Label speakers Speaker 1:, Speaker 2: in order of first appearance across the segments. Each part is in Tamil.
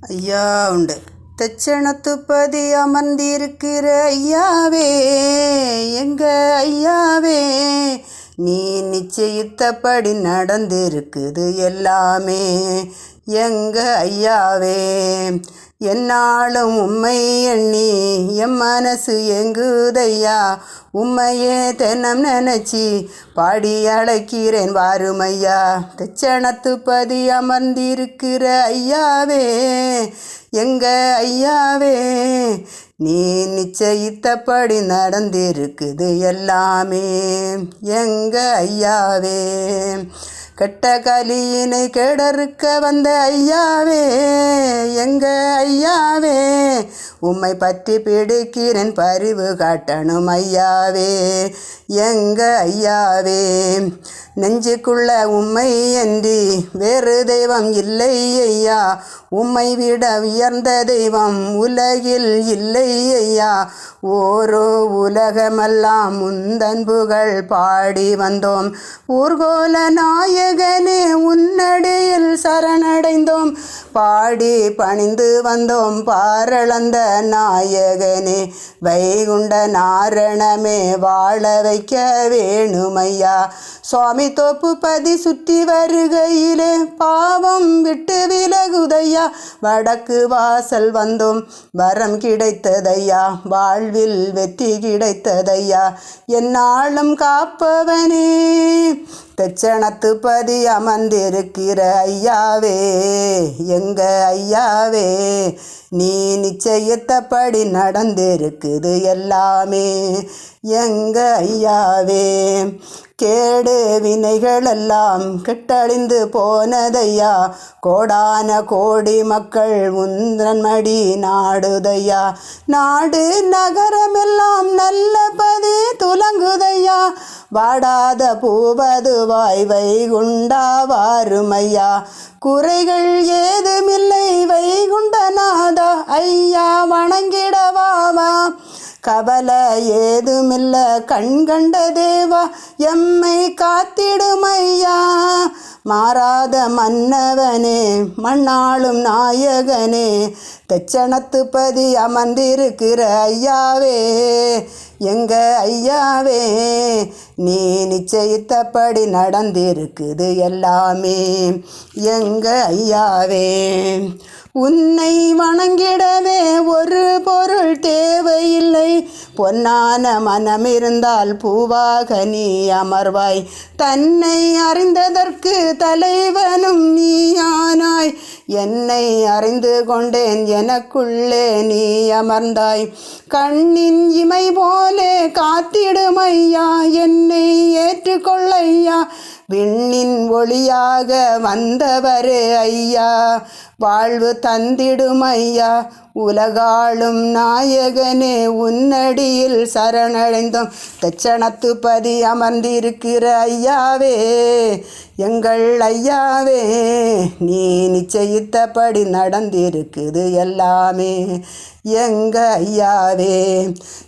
Speaker 1: ஐயா உண்டு. தச்சணத்துப்பதி அமர்ந்திருக்கிற ஐயாவே எங்க ஐயாவே? நீ நிச்சயித்தபடி நடந்திருக்குது எல்லாமே. எங்க ஐயாவே? என்னாலும் உம்மை எண்ணி என் மனசு எங்குதையா? உம்மையே தென்னம் நினச்சி பாடி அழைக்கிறேன் வாருமையா. தச்சணத்துப்பதி அமர்ந்திருக்கிற ஐயாவே எங்க ஐயாவே? நீ நிச்சயித்தபடி நடந்திருக்குது எல்லாமே எங்க ஐயாவே? கெட்ட கலியினை கெடறுக்க வந்த ஐயாவே எங்க ஐயாவே? உம்மை பற்றி பிடிக்கிறேன் பரிவு காட்டணும் ஐயாவே. எங்க ஐயாவே? நெஞ்சுக்குள்ள உம்மை அன்றி வேறு தெய்வம் இல்லை ஐயா. உம்மை விட உயர்ந்த தெய்வம் உலகில் இல்லை ஐயா. ஓரோ உலகமெல்லாம் முந்தன் புகழ் பாடி வந்தோம். ஊர்கோல நாயகனே உன்னடியில் சரணடைந்தோம். பாடி பணிந்து வந்தோம் பாரளந்த நாயகனே. வைகுண்ட நாரணமே வாழ வைக்க வேணுமையா. சுவாமி தோப்பு பதி சுற்றி வருகையிலே பாவம் விட்டு விலகுதையா. வடக்கு வாசல் வந்தோம் வரம் கிடைத்ததையா. வாழ்வில் வெற்றி கிடைத்ததையா. என்னாலும் காப்பவனே. தெச்சணத்து பதி அமர்ந்திருக்கிற ஐயாவே எங்க ஐயாவே நீ நிச்சயித்தபடி நடந்திருக்குது எல்லாமே. எங்க ஐயாவே கேடு வினைகளெல்லாம் கெட்டழிந்து போனதையா கோடான கோடி மக்கள் உந்தன்மடி நாடுதையா. நாடு நகரமெல்லாம் வாடாத பூவதுவாய் வைகுண்டா வாருமையா குறைகள் ஏதுமில்லை வைகுண்டநாதா ஐயா வணங்கிடவாமா? கவலை ஏதுமில்ல கண்கண்ட தேவா எம்மை காத்திடுமையா? மாறாத மன்னவனே மண்ணாளும் நாயகனே தெச்சணத்து பதி அமர்ந்திருக்கிற ஐயாவே எங்க ஐயாவே நீ நிச்சயித்தபடி நடந்திருக்குது எல்லாமே. எங்க ஐயாவே உன்னை வணங்கிடவே ஒரு பொருள் தேவையில்லை. பொன்னான மனம் இருந்தால் பூவாக நீ அமர்வாய். தன்னை அறிந்ததற்கு தலைவனும் நீயானாய். என்னை அறிந்து கொண்டேன் எனக்குள்ளே நீ அமர்ந்தாய். கண்ணின் இமை போலே காத்திடுமையா என் விண்ணின் ஒளியாக வந்தவரே ஐயா. வாழ்வு தந்திடும் ஐயா உலகாளும் நாயகனே உன்னடியில் சரணடைந்தோம். தச்சணத்து பதி அமர்ந்திருக்கிற ஐயாவே எங்கள் ஐயாவே நீ நிச்சயித்தபடி நடந்திருக்குது எல்லாமே. எங்க ஐயாவே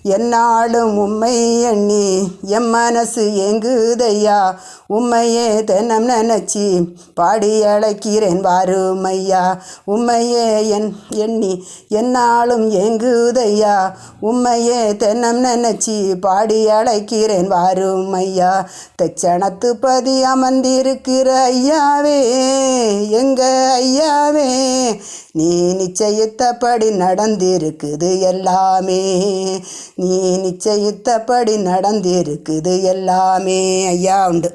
Speaker 1: என்னாலும் உம்மை எண்ணி என் மனசு எங்குதையா உம்மையே தினம் நினச்சி பாடி அழைக்கிறேன் வாருமையா. உம்மையே என் எண்ணி என்னாலும் எங்குதையா உம்மையே தென்னம் நினைச்சி பாடி அழைக்கிறேன் வாரும் ஐயா தச்சணத்து பதி அமர்ந்திருக்கிற ஐயாவே எங்க ஐயாவே? நீ நிச்சயித்தபடி நடந்திருக்குது எல்லாமே. நீ நிச்சயித்தபடி நடந்திருக்குது எல்லாமே. ஐயா உண்டு.